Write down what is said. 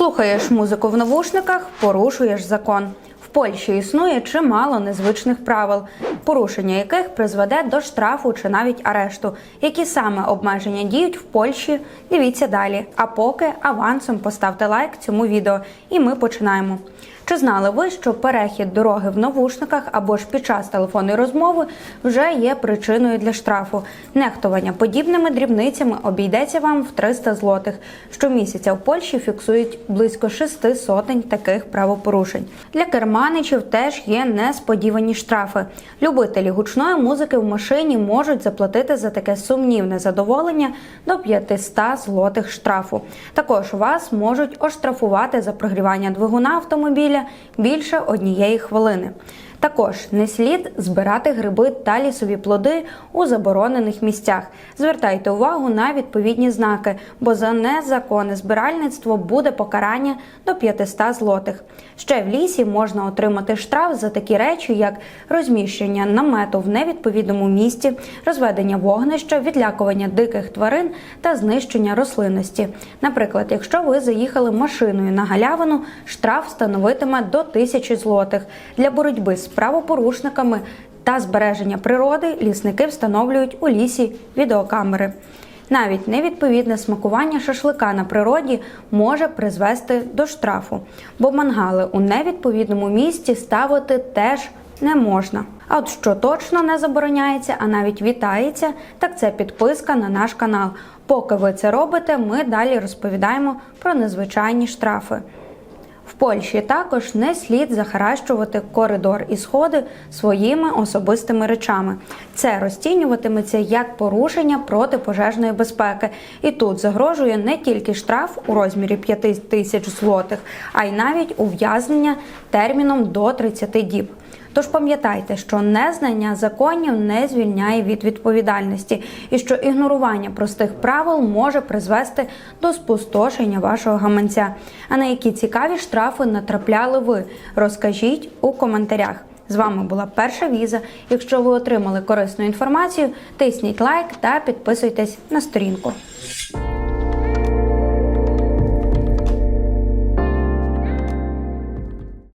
Слухаєш музику в навушниках, порушуєш закон. В Польщі існує чимало незвичних правил, порушення яких призведе до штрафу чи навіть арешту. Які саме обмеження діють в Польщі? Дивіться далі. А поки авансом поставте лайк цьому відео, і ми починаємо. Чи знали ви, що перехід дороги в навушниках або ж під час телефонної розмови вже є причиною для штрафу? Нехтування подібними дрібницями обійдеться вам в 300 злотих. Щомісяця в Польщі фіксують близько шести сотень таких правопорушень. Для керманичів теж є несподівані штрафи. Любителі гучної музики в машині можуть заплатити за таке сумнівне задоволення до 500 злотих штрафу. Також вас можуть оштрафувати за прогрівання двигуна автомобіля більше однієї хвилини. Також не слід збирати гриби та лісові плоди у заборонених місцях. Звертайте увагу на відповідні знаки, бо за незаконне збиральництво буде покарання до 500 злотих. Ще в лісі можна отримати штраф за такі речі, як розміщення намету в невідповідному місці, розведення вогнища, відлякування диких тварин та знищення рослинності. Наприклад, якщо ви заїхали машиною на галявину, штраф становитиме до 1000 злотих. Для боротьби з правопорушниками та збереження природи лісники встановлюють у лісі відеокамери. Навіть невідповідне смакування шашлика на природі може призвести до штрафу, бо мангали у невідповідному місці ставити теж не можна. А от що точно не забороняється, а навіть вітається, так це підписка на наш канал. Поки ви це робите, ми далі розповідаємо про незвичайні штрафи. В Польщі також не слід захаращувати коридор і сходи своїми особистими речами. Це розцінюватиметься як порушення протипожежної безпеки, і тут загрожує не тільки штраф у розмірі 5 тисяч злотих, а й навіть ув'язнення терміном до 30 діб. Тож пам'ятайте, що незнання законів не звільняє від відповідальності, і що ігнорування простих правил може призвести до спустошення вашого гаманця. А на які цікаві штрафи натрапляли ви? Розкажіть у коментарях. З вами була перша віза. Якщо ви отримали корисну інформацію, тисніть лайк та підписуйтесь на сторінку.